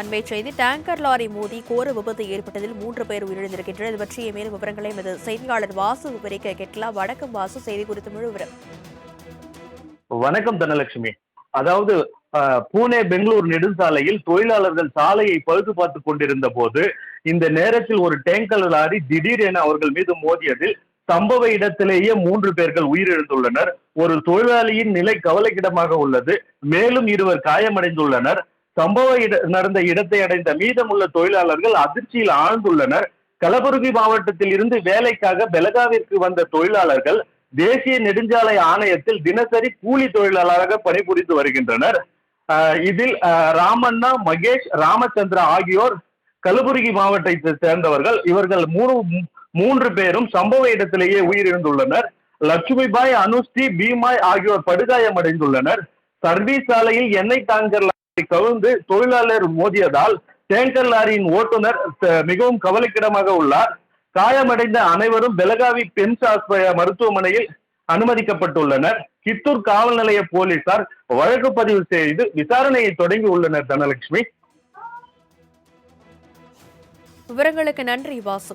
அண்மை செய்தி tanker lorry மோதி கோர விபத்து ஏற்பட்டதில் மூன்று பேர் உயிரிழந்திருக்கின்றனர். இது பற்றிய மேலும் விவரங்களை எமது செய்தியாளர் வாசு விவரிக்க கேட்கலாம். வணக்கம் வாசு செய்தி குறித்து முழு விவரம். வணக்கம் தனலட்சுமி. அதாவது பூனே பெங்களூர் நெடுஞ்சாலையில் தொழிலாளர்கள் சாலையை பழுது பார்த்து கொண்டிருந்த போது இந்த நேரத்தில் ஒரு டேங்கர் லாரி திடீர் என அவர்கள் மீது மோதியதில் சம்பவ இடத்திலேயே மூன்று பேர்கள் உயிரிழந்துள்ளனர். ஒரு தொழிலாளியின் நிலை கவலைக்கிடமாக உள்ளது. மேலும் இருவர் காயமடைந்துள்ளனர். சம்பவ இட நடந்த இடத்தை அடைந்த மீதமுள்ள தொழிலாளர்கள் அதிர்ச்சியில் ஆழ்ந்துள்ளனர். கலபுரகி மாவட்டத்தில் இருந்து வேலைக்காக பெலகாவிற்கு வந்த தொழிலாளர்கள் தேசிய நெடுஞ்சாலை ஆணையத்தில் தினசரி கூலி தொழிலாளராக பணிபுரிந்து வருகின்றனர். இதில் ராமண்ணா மகேஷ் ராமச்சந்திரா ஆகியோர் கலபுரகி மாவட்டத்தை சேர்ந்தவர்கள். இவர்கள் மூணு மூன்று பேரும் சம்பவ இடத்திலேயே உயிரிழந்துள்ளனர். லட்சுமிபாய் அனுஸ்ரீ பீமாய் ஆகியோர் படுகாயமடைந்துள்ளனர். சர்வீஸ் சாலையில் எண்ணெய் டேங்கர் கவிழ்ந்து தொழிலாளர் மோதியதால் டேங்கர் லாரியின் ஓட்டுநர் மிகவும் கவலைக்கிடமாக உள்ளார். காயமடைந்த அனைவரும் பெலகாவி பென்ஸ் மருத்துவமனையில் அனுமதிக்கப்பட்டுள்ளனர். கித்தூர் காவல் நிலைய போலீசார் வழக்கு பதிவு செய்து விசாரணையை தொடங்கி உள்ளனர் தனலட்சுமி. விவரங்களுக்கு நன்றி வாசு